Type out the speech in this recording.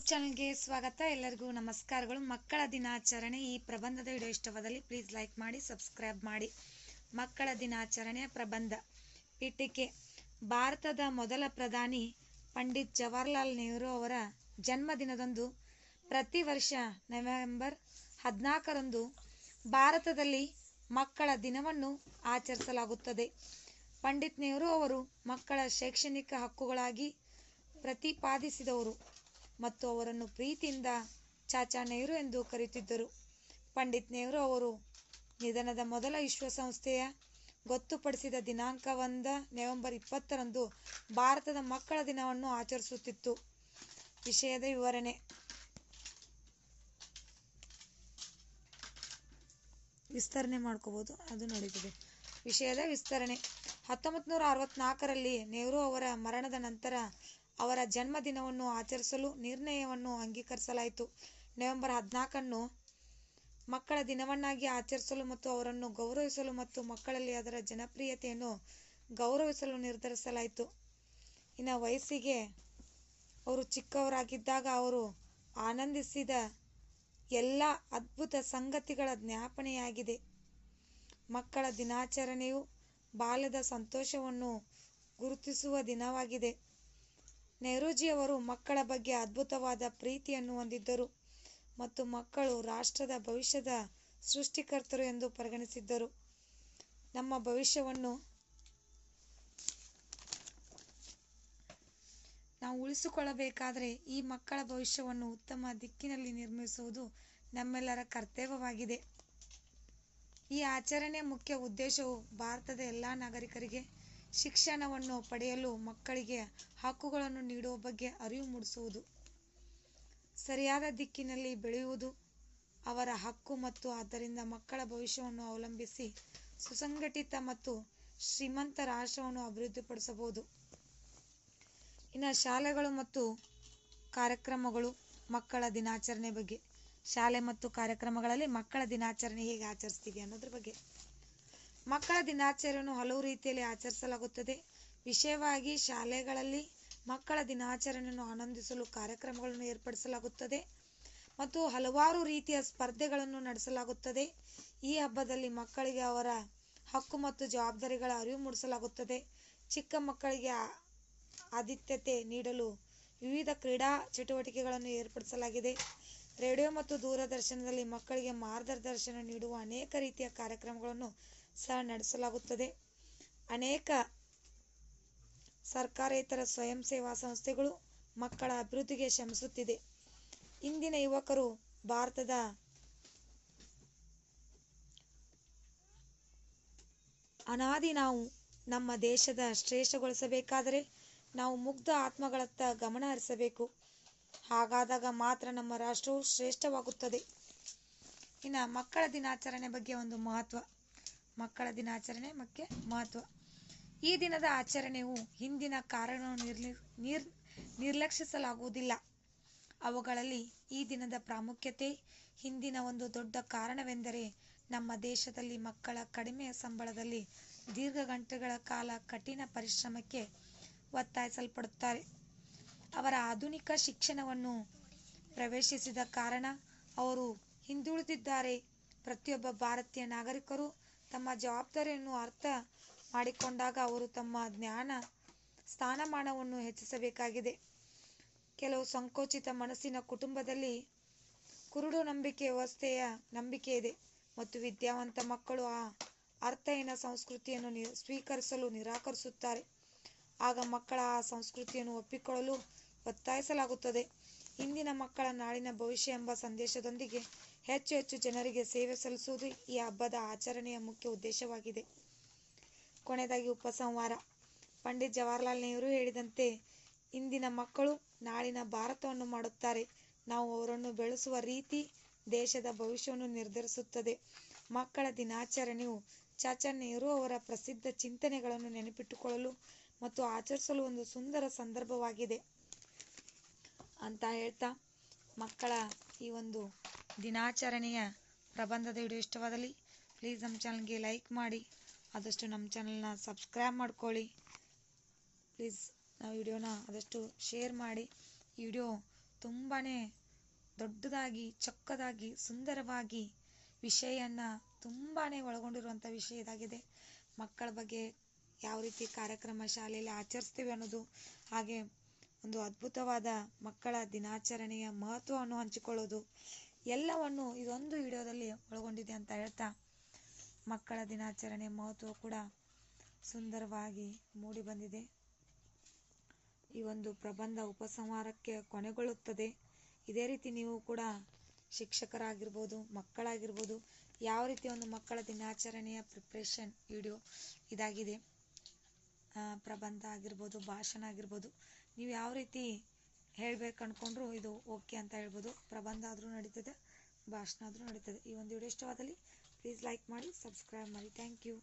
YouTube ಚಾನಲ್ಗೆ ಸ್ವಾಗತ. ಎಲ್ಲರಿಗೂ ನಮಸ್ಕಾರಗಳು. ಮಕ್ಕಳ ದಿನಾಚರಣೆ ಈ ಪ್ರಬಂಧದ ವಿಡಿಯೋ ಇಷ್ಟವಾದಲ್ಲಿ ಪ್ಲೀಸ್ ಲೈಕ್ ಮಾಡಿ ಸಬ್ಸ್ಕ್ರೈಬ್ ಮಾಡಿ. ಮಕ್ಕಳ ದಿನಾಚರಣೆಯ ಪ್ರಬಂಧ. ಪೀಠಿಕೆ ಭಾರತದ ಮೊದಲ ಪ್ರಧಾನಿ ಪಂಡಿತ್ ಜವಾಹರ್ಲಾಲ್ ನೆಹರು ಅವರ ಜನ್ಮದಿನದಂದು ಪ್ರತಿ ವರ್ಷ ನವೆಂಬರ್ ಹದಿನಾಲ್ಕರಂದು ಭಾರತದಲ್ಲಿ ಮಕ್ಕಳ ದಿನವನ್ನು ಆಚರಿಸಲಾಗುತ್ತದೆ. ಪಂಡಿತ್ ನೆಹರು ಅವರು ಮಕ್ಕಳ ಶೈಕ್ಷಣಿಕ ಹಕ್ಕುಗಳಾಗಿ ಪ್ರತಿಪಾದಿಸಿದವರು. ಮತ್ತು ಅವರನ್ನು ಪ್ರೀತಿಯಿಂದ ಚಾಚಾ ನೆಹರು ಎಂದು ಕರೆಯುತ್ತಿದ್ದರು. ಪಂಡಿತ್ ನೆಹರು ಅವರು ನಿಧನದ ಮೊದಲ ವಿಶ್ವಸಂಸ್ಥೆಯ ಗೊತ್ತುಪಡಿಸಿದ ದಿನಾಂಕವಂದ ನವೆಂಬರ್ ಇಪ್ಪತ್ತರಂದು ಭಾರತದ ಮಕ್ಕಳ ದಿನವನ್ನು ಆಚರಿಸುತ್ತಿತ್ತು. ವಿಷಯದ ವಿವರಣೆ. ವಿಸ್ತರಣೆ ಮಾಡ್ಕೋಬಹುದು ಅದು ನಡೀತದೆ. ವಿಷಯದ ವಿಸ್ತರಣೆ. ಹತ್ತೊಂಬತ್ತು ನೂರ ಅರವತ್ನಾಲ್ಕರಲ್ಲಿ ನೆಹರು ಅವರ ಮರಣದ ನಂತರ ಅವರ ಜನ್ಮದಿನವನ್ನು ಆಚರಿಸಲು ನಿರ್ಣಯವನ್ನು ಅಂಗೀಕರಿಸಲಾಯಿತು. ನವೆಂಬರ್ ಹದಿನಾಲ್ಕನ್ನು ಮಕ್ಕಳ ದಿನವನ್ನಾಗಿ ಆಚರಿಸಲು ಮತ್ತು ಅವರನ್ನು ಗೌರವಿಸಲು ಮತ್ತು ಮಕ್ಕಳಲ್ಲಿ ಅದರ ಜನಪ್ರಿಯತೆಯನ್ನು ಗೌರವಿಸಲು ನಿರ್ಧರಿಸಲಾಯಿತು. ಇನ್ನು ವಯಸ್ಸಿಗೆ ಅವರು ಚಿಕ್ಕವರಾಗಿದ್ದಾಗ ಅವರು ಆನಂದಿಸಿದ ಎಲ್ಲ ಅದ್ಭುತ ಸಂಗತಿಗಳ ಜ್ಞಾಪನೆಯಾಗಿದೆ. ಮಕ್ಕಳ ದಿನಾಚರಣೆಯು ಬಾಲ್ಯದ ಸಂತೋಷವನ್ನು ಗುರುತಿಸುವ ದಿನವಾಗಿದೆ. ನೆಹರೂಜಿಯವರು ಮಕ್ಕಳ ಬಗ್ಗೆ ಅದ್ಭುತವಾದ ಪ್ರೀತಿಯನ್ನು ಹೊಂದಿದ್ದರು ಮತ್ತು ಮಕ್ಕಳು ರಾಷ್ಟ್ರದ ಭವಿಷ್ಯದ ಸೃಷ್ಟಿಕರ್ತರು ಎಂದು ಪರಿಗಣಿಸಿದ್ದರು. ನಮ್ಮ ಭವಿಷ್ಯವನ್ನು ನಾವು ಉಳಿಸಿಕೊಳ್ಳಬೇಕಾದರೆ ಈ ಮಕ್ಕಳ ಭವಿಷ್ಯವನ್ನು ಉತ್ತಮ ದಿಕ್ಕಿನಲ್ಲಿ ನಿರ್ಮಿಸುವುದು ನಮ್ಮೆಲ್ಲರ ಕರ್ತವ್ಯವಾಗಿದೆ. ಈ ಆಚರಣೆಯ ಮುಖ್ಯ ಉದ್ದೇಶವು ಭಾರತದ ಎಲ್ಲ ನಾಗರಿಕರಿಗೆ ಶಿಕ್ಷಣವನ್ನು ಪಡೆಯಲು ಮಕ್ಕಳಿಗೆ ಹಕ್ಕುಗಳನ್ನು ನೀಡುವ ಬಗ್ಗೆ ಅರಿವು ಮೂಡಿಸುವುದು. ಸರಿಯಾದ ದಿಕ್ಕಿನಲ್ಲಿ ಬೆಳೆಯುವುದು ಅವರ ಹಕ್ಕು ಮತ್ತು ಆದ್ದರಿಂದ ಮಕ್ಕಳ ಭವಿಷ್ಯವನ್ನು ಅವಲಂಬಿಸಿ ಸುಸಂಘಟಿತ ಮತ್ತು ಶ್ರೀಮಂತ ರಾಷ್ಟ್ರವನ್ನು ಅಭಿವೃದ್ಧಿಪಡಿಸಬಹುದು. ಇನ್ನು ಶಾಲೆಗಳು ಮತ್ತು ಕಾರ್ಯಕ್ರಮಗಳು ಮಕ್ಕಳ ದಿನಾಚರಣೆ ಬಗ್ಗೆ. ಶಾಲೆ ಮತ್ತು ಕಾರ್ಯಕ್ರಮಗಳಲ್ಲಿ ಮಕ್ಕಳ ದಿನಾಚರಣೆ ಹೇಗೆ ಆಚರಿಸ್ತೀವಿ ಅನ್ನೋದ್ರ ಬಗ್ಗೆ. ಮಕ್ಕಳ ದಿನಾಚರಣೆಯನ್ನು ಹಲವು ರೀತಿಯಲ್ಲಿ ಆಚರಿಸಲಾಗುತ್ತದೆ. ವಿಶೇಷವಾಗಿ ಶಾಲೆಗಳಲ್ಲಿ ಮಕ್ಕಳ ದಿನಾಚರಣೆಯನ್ನು ಆನಂದಿಸಲು ಕಾರ್ಯಕ್ರಮಗಳನ್ನು ಏರ್ಪಡಿಸಲಾಗುತ್ತದೆ ಮತ್ತು ಹಲವಾರು ರೀತಿಯ ಸ್ಪರ್ಧೆಗಳನ್ನು ನಡೆಸಲಾಗುತ್ತದೆ. ಈ ಹಬ್ಬದಲ್ಲಿ ಮಕ್ಕಳಿಗೆ ಅವರ ಹಕ್ಕು ಮತ್ತು ಜವಾಬ್ದಾರಿಗಳ ಅರಿವು ಮೂಡಿಸಲಾಗುತ್ತದೆ. ಚಿಕ್ಕ ಮಕ್ಕಳಿಗೆ ಆದಿತ್ಯತೆ ನೀಡಲು ವಿವಿಧ ಕ್ರೀಡಾ ಚಟುವಟಿಕೆಗಳನ್ನು ಏರ್ಪಡಿಸಲಾಗಿದೆ. ರೇಡಿಯೋ ಮತ್ತು ದೂರದರ್ಶನದಲ್ಲಿ ಮಕ್ಕಳಿಗೆ ಮಾರ್ಗದರ್ಶನ ನೀಡುವ ಅನೇಕ ರೀತಿಯ ಕಾರ್ಯಕ್ರಮಗಳನ್ನು ಸಹ ನಡೆಸಲಾಗುತ್ತದೆ. ಅನೇಕ ಸರ್ಕಾರೇತರ ಸ್ವಯಂ ಸೇವಾ ಸಂಸ್ಥೆಗಳು ಮಕ್ಕಳ ಅಭಿವೃದ್ಧಿಗೆ ಶ್ರಮಿಸುತ್ತಿದೆ. ಇಂದಿನ ಯುವಕರು ಭಾರತದ ಅನಾದಿ ನಾವು ನಮ್ಮ ದೇಶದ ಶ್ರೇಷ್ಠಗೊಳಿಸಬೇಕಾದರೆ ನಾವು ಮುಗ್ಧ ಆತ್ಮಗಳತ್ತ ಗಮನ ಹರಿಸಬೇಕು. ಹಾಗಾದಾಗ ಮಾತ್ರ ನಮ್ಮ ರಾಷ್ಟ್ರವು ಶ್ರೇಷ್ಠವಾಗುತ್ತದೆ. ಇನ್ನು ಮಕ್ಕಳ ದಿನಾಚರಣೆ ಬಗ್ಗೆ ಒಂದು ಮಹತ್ವ. ಮಕ್ಕಳ ದಿನಾಚರಣೆ ಮತ್ತು ಮಹತ್ವ. ಈ ದಿನದ ಆಚರಣೆಯು ಹಿಂದಿನ ನಿರ್ಲಿ, ನಿರ್, ನಿರ್ಲಕ್ಷಿಸಲಾಗುವುದಿಲ್ಲ. ಅವುಗಳಲ್ಲಿ ಈ ದಿನದ ಪ್ರಾಮುಖ್ಯತೆ, ಹಿಂದಿನ ಒಂದು ದೊಡ್ಡ ಕಾರಣವೆಂದರೆ ನಮ್ಮ ದೇಶದಲ್ಲಿ ಮಕ್ಕಳ ಕಡಿಮೆ ಸಂಬಳದಲ್ಲಿ ದೀರ್ಘ ಗಂಟೆಗಳ ಕಾಲ ಕಠಿಣ ಪರಿಶ್ರಮಕ್ಕೆ ಒತ್ತಾಯಿಸಲ್ಪಡುತ್ತಾರೆ. ಅವರ ಆಧುನಿಕ ಶಿಕ್ಷಣವನ್ನು ಪ್ರವೇಶಿಸಿದ ಕಾರಣ ಅವರು ಹಿಂದುಳಿದಿದ್ದಾರೆ. ಪ್ರತಿಯೊಬ್ಬ ಭಾರತೀಯ ನಾಗರಿಕರು ತಮ್ಮ ಜವಾಬ್ದಾರಿಯನ್ನು ಅರ್ಥ ಮಾಡಿಕೊಂಡಾಗ ಅವರು ತಮ್ಮ ಜ್ಞಾನ, ಸ್ಥಾನಮಾನವನ್ನು ಹೆಚ್ಚಿಸಬೇಕಾಗಿದೆ. ಕೆಲವು ಸಂಕೋಚಿತ ಮನಸ್ಸಿನ ಕುಟುಂಬದಲ್ಲಿ ಕುರುಡು ನಂಬಿಕೆ ವ್ಯವಸ್ಥೆಯ ನಂಬಿಕೆ ಇದೆ ಮತ್ತು ವಿದ್ಯಾವಂತ ಮಕ್ಕಳು ಆ ಅರ್ಥಹೀನ ಸಂಸ್ಕೃತಿಯನ್ನು ಸ್ವೀಕರಿಸಲು ನಿರಾಕರಿಸುತ್ತಾರೆ. ಆಗ ಮಕ್ಕಳ ಆ ಸಂಸ್ಕೃತಿಯನ್ನು ಒಪ್ಪಿಕೊಳ್ಳಲು ಒತ್ತಾಯಿಸಲಾಗುತ್ತದೆ. ಇಂದಿನ ಮಕ್ಕಳ ನಾಳಿನ ಭವಿಷ್ಯ ಎಂಬ ಸಂದೇಶದೊಂದಿಗೆ ಹೆಚ್ಚು ಹೆಚ್ಚು ಜನರಿಗೆ ಸೇವೆ ಸಲ್ಲಿಸುವುದು ಈ ಹಬ್ಬದ ಆಚರಣೆಯ ಮುಖ್ಯ ಉದ್ದೇಶವಾಗಿದೆ. ಕೊನೆಯದಾಗಿ ಉಪಸಂಹಾರ ಪಂಡಿತ್ ಜವಾಹರ್ಲಾಲ್ ನೆಹರು ಹೇಳಿದಂತೆ, ಇಂದಿನ ಮಕ್ಕಳು ನಾಳಿನ ಭಾರತವನ್ನು ಮಾಡುತ್ತಾರೆ. ನಾವು ಅವರನ್ನು ಬೆಳೆಸುವ ರೀತಿ ದೇಶದ ಭವಿಷ್ಯವನ್ನು ನಿರ್ಧರಿಸುತ್ತದೆ. ಮಕ್ಕಳ ದಿನಾಚರಣೆಯು ಚಾಚಾ ನೆಹರು ಅವರ ಪ್ರಸಿದ್ಧ ಚಿಂತನೆಗಳನ್ನು ನೆನಪಿಟ್ಟುಕೊಳ್ಳಲು ಮತ್ತು ಆಚರಿಸಲು ಒಂದು ಸುಂದರ ಸಂದರ್ಭವಾಗಿದೆ. ಅಂತ ಹೇಳ್ತಾ, ಮಕ್ಕಳ ಈ ಒಂದು ದಿನಾಚರಣೆಯ ಪ್ರಬಂಧದ ವಿಡಿಯೋ ಇಷ್ಟವಾದಲ್ಲಿ ಪ್ಲೀಸ್ ನಮ್ಮ ಚಾನಲ್ಗೆ ಲೈಕ್ ಮಾಡಿ. ಆದಷ್ಟು ನಮ್ಮ ಚಾನಲ್ನ ಸಬ್ಸ್ಕ್ರೈಬ್ ಮಾಡ್ಕೊಳ್ಳಿ. ಪ್ಲೀಸ್ ನಾವು ವಿಡಿಯೋನ ಆದಷ್ಟು ಶೇರ್ ಮಾಡಿ. ಈ ವಿಡಿಯೋ ತುಂಬಾ ದೊಡ್ಡದಾಗಿ, ಚೊಕ್ಕದಾಗಿ, ಸುಂದರವಾಗಿ ವಿಷಯನ ತುಂಬಾ ಒಳಗೊಂಡಿರುವಂಥ ವಿಷಯ ಇದಾಗಿದೆ. ಮಕ್ಕಳ ಬಗ್ಗೆ ಯಾವ ರೀತಿ ಕಾರ್ಯಕ್ರಮ ಶಾಲೆಯಲ್ಲಿ ಆಚರಿಸ್ತೀವಿ ಅನ್ನೋದು ಹಾಗೆ ಒಂದು ಅದ್ಭುತವಾದ ಮಕ್ಕಳ ದಿನಾಚರಣೆಯ ಮಹತ್ವವನ್ನು ಹಂಚಿಕೊಳ್ಳೋದು. ಎಲ್ಲವನ್ನು ಇದೊಂದು ವಿಡಿಯೋದಲ್ಲಿ ಒಳಗೊಂಡಿದೆ ಅಂತ ಹೇಳ್ತಾ ಮಕ್ಕಳ ದಿನಾಚರಣೆ ಮಹತ್ವ ಕೂಡ ಸುಂದರವಾಗಿ ಮೂಡಿ ಬಂದಿದೆ. ಈ ಒಂದು ಪ್ರಬಂಧ ಉಪಸಂಹಾರಕ್ಕೆ ಕೊನೆಗೊಳ್ಳುತ್ತದೆ. ಇದೇ ರೀತಿ ನೀವು ಕೂಡ ಶಿಕ್ಷಕರಾಗಿರ್ಬೋದು, ಮಕ್ಕಳಾಗಿರ್ಬೋದು, ಯಾವ ರೀತಿ ಒಂದು ಮಕ್ಕಳ ದಿನಾಚರಣೆಯ ಪ್ರಿಪ್ರೇಷನ್ ವಿಡಿಯೋ ಇದಾಗಿದೆ ಪ್ರಬಂಧ ಆಗಿರ್ಬೋದು, ಭಾಷಣ ಆಗಿರ್ಬೋದು, ನೀವು ಯಾವ ರೀತಿ ಹೇಳ್ಬೇಕು ಅನ್ಕೊಂಡ್ರು ಇದು ಓಕೆ ಅಂತ ಹೇಳ್ಬೋದು. ಪ್ರಬಂಧ ಆದರೂ ನಡೀತದೆ, ಭಾಷಣ ಆದರೂ ನಡೀತದೆ. ಈ ಒಂದು ವಿಡಿಯೋ ಇಷ್ಟವಾದಲ್ಲಿ ಪ್ಲೀಸ್ ಲೈಕ್ ಮಾಡಿ ಸಬ್ಸ್ಕ್ರೈಬ್ ಮಾಡಿ. Thank you